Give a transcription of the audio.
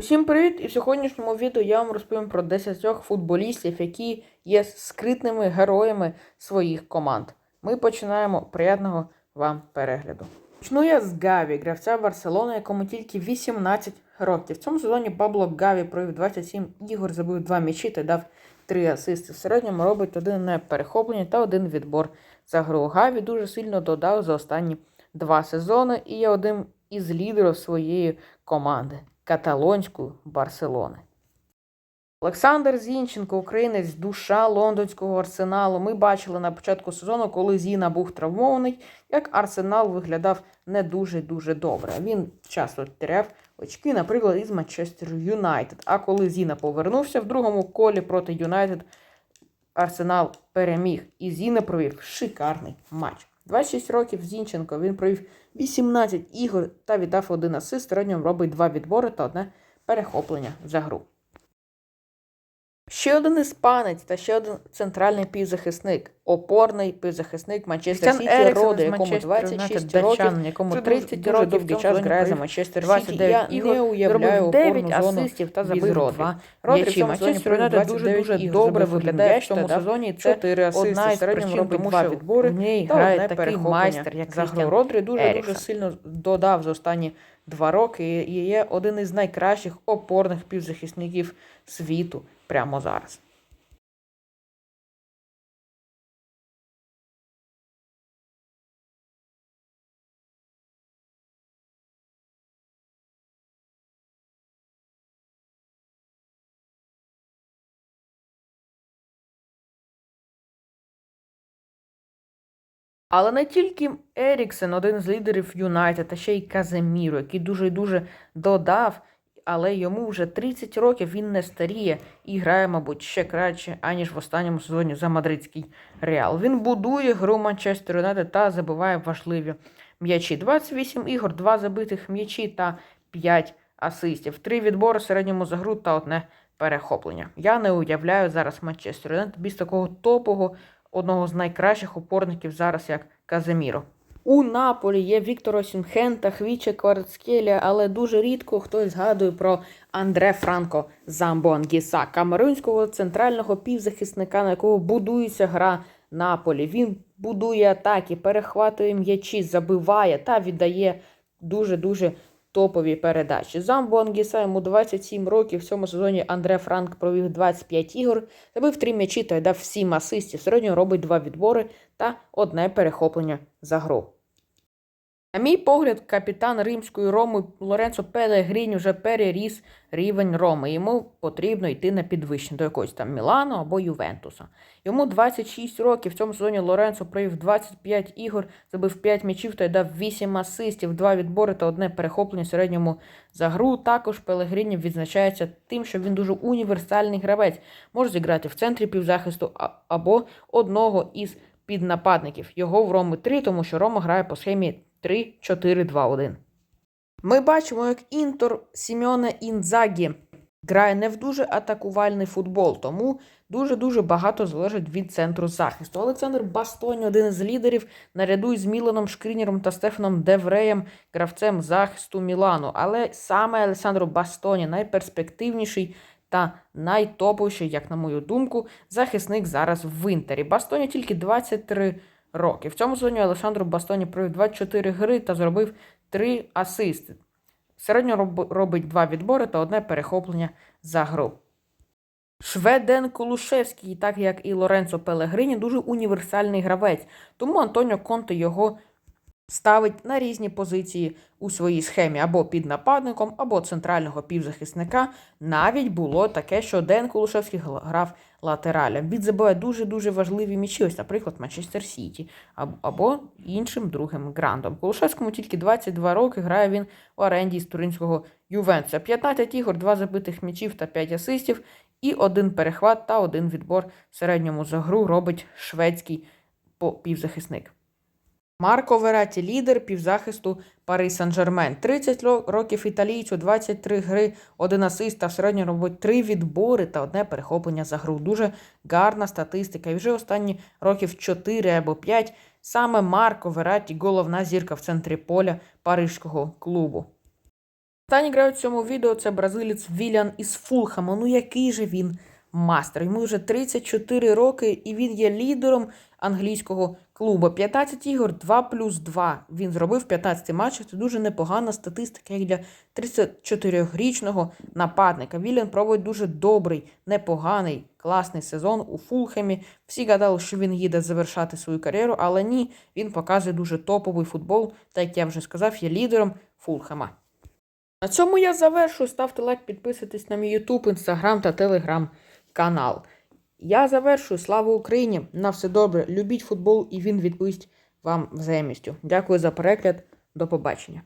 Усім привіт! І в сьогоднішньому відео я вам розповім про 10 футболістів, які є скритними героями своїх команд. Ми починаємо приємного вам перегляду. Почну я з Гаві, гравця Барселони, якому тільки 18 років. В цьому сезоні Пабло Гаві провів 27 ігор, забив 2 м'ячі та дав 3 асисти. В середньому робить один перехоплення та один відбор за гру. Гаві дуже сильно додав за останні два сезони і є одним із лідерів своєї команди каталонської Барселони. Олександр Зінченко, українець, душа лондонського арсеналу. Ми бачили на початку сезону, коли Зіна був травмований, як арсенал виглядав не дуже дуже добре. Він часто теряв очки, наприклад, із Манчестер Юнайтед. А коли Зіна повернувся в другому колі проти Юнайтед, Арсенал переміг і Зіна провів шикарний матч. 26 років Зінченко він провів 18 ігор та віддав один асист, середньо робить два відбори та одне перехоплення за гру. Ще один іспанець та ще один центральний півзахисник, опорний півзахисник Манчестер Сіті, з якому Манчестер 26 Юнайтед, років, якому це 30 дуже років, довгий час грає за Манчестер Сіті. Я не уявляю 9 опорну зону та забив Родрі. 2 Родрі Манчестер Юнайтед дуже-дуже добре забив виглядає в цьому сезоні. Це 4 асисти, одна із причин, робить два відбори в ній грає такий майстер, як за гру. Родрі дуже дуже сильно додав за останні два роки і є один із найкращих опорних півзахисників світу прямо зараз. Але не тільки Еріксен, один з лідерів Юнайтед, та ще й Каземіро, який дуже і дуже додав, але йому вже 30 років він не старіє і грає, мабуть, ще краще, аніж в останньому сезоні за мадридський Реал. Він будує гру Манчестер Юнайтед та забиває важливі м'ячі. 28 ігор, 2 забитих м'ячі та 5 асистів, 3 відбори середньому за гру та одне перехоплення. Я не уявляю зараз Манчестер Юнайтед без такого топового одного з найкращих опорників зараз, як Каземіро. У Наполі є Віктор Осімхен та Хвіче Кварцкелія, але дуже рідко хтось згадує про Андре Франко Замбо Ангіса, камерунського центрального півзахисника, на якого будується гра Наполі. Він будує атаки, перехватує м'ячі, забиває та віддає дуже-дуже топові передачі. Замбо Ангіса йому 27 років. В цьому сезоні Андре Франк провів 25 ігор, забив 3 м'ячі та й дав 7 асистів. Середньо робить 2 відбори та одне перехоплення за гру. На мій погляд, капітан римської Роми Лоренцо Пелегрінь вже переріс рівень Роми. Йому потрібно йти на підвищення до якогось там Мілану або Ювентуса. Йому 26 років. В цьому сезоні Лоренцо провів 25 ігор, забив 5 м'ячів та й дав 8 асистів, 2 відбори та одне перехоплення в середньому за гру. Також Пелегріні відзначається тим, що він дуже універсальний гравець. Може зіграти в центрі півзахисту або одного із піднападників. Його в Роми 3, тому що Рома грає по схемі 3-4-2-1. Ми бачимо, як Інтор Сімеона Інзагі грає не в дуже атакувальний футбол, тому дуже-дуже багато залежить від центру захисту. Олександр Бастоні, один із лідерів, наряду із Міланом Шкрінєром та Стефаном Девреєм, гравцем захисту Мілану. Але саме Олександро Бастоні найперспективніший та найтоповіший, як на мою думку, захисник зараз в Інтері. Бастоні тільки 23 роки. В цьому сезоні Олександру Бастоні провів 24 гри та зробив 3 асисти. Середньо робить 2 відбори та одне перехоплення за гру. Шведен Кулушевський, так як і Лоренцо Пелегрині, дуже універсальний гравець, тому Антоніо Конте його ставить на різні позиції у своїй схемі або під нападником, або центрального півзахисника. Навіть було таке, що Ден Кулушевський грав латералем. Він забиває дуже-дуже важливі м'ячі, ось, наприклад, Манчестер Сіті або іншим другим грандом. Кулушевському тільки 22 роки грає він у оренді з туринського Ювентуса. 15 ігор, 2 забитих м'ячів та 5 асистів, і один перехват та один відбор в середньому за гру робить шведський півзахисник. Марко Вераті, лідер півзахисту Пари Сан-Жермен. 30 років італійцю, 23 гри, один асист та в середньому робить 3 відбори та одне перехоплення за гру. Дуже гарна статистика. І вже останні років 4 або 5 саме Марко Вераті головна зірка в центрі поля парижського клубу. Останній грає в цьому відео це бразилець Вілян із Фулхама. Ну який же він мастер? Йому вже 34 роки, і він є лідером англійського клубу. 15 ігор, 2 плюс 2. Він зробив 15 матчах. Це дуже непогана статистика як для 34-річного нападника. Вілян проводить дуже добрий, непоганий, класний сезон у Фулхемі. Всі гадали, що він їде завершати свою кар'єру, але ні, він показує дуже топовий футбол. Та як я вже сказав, є лідером Фулхема. На цьому я завершую. Ставте лайк, підписуйтесь на мій YouTube, Instagram та Telegram канал. Я завершую. Слава Україні! На все добре. Любіть футбол, і він відповість вам взаємістю. Дякую за перегляд. До побачення.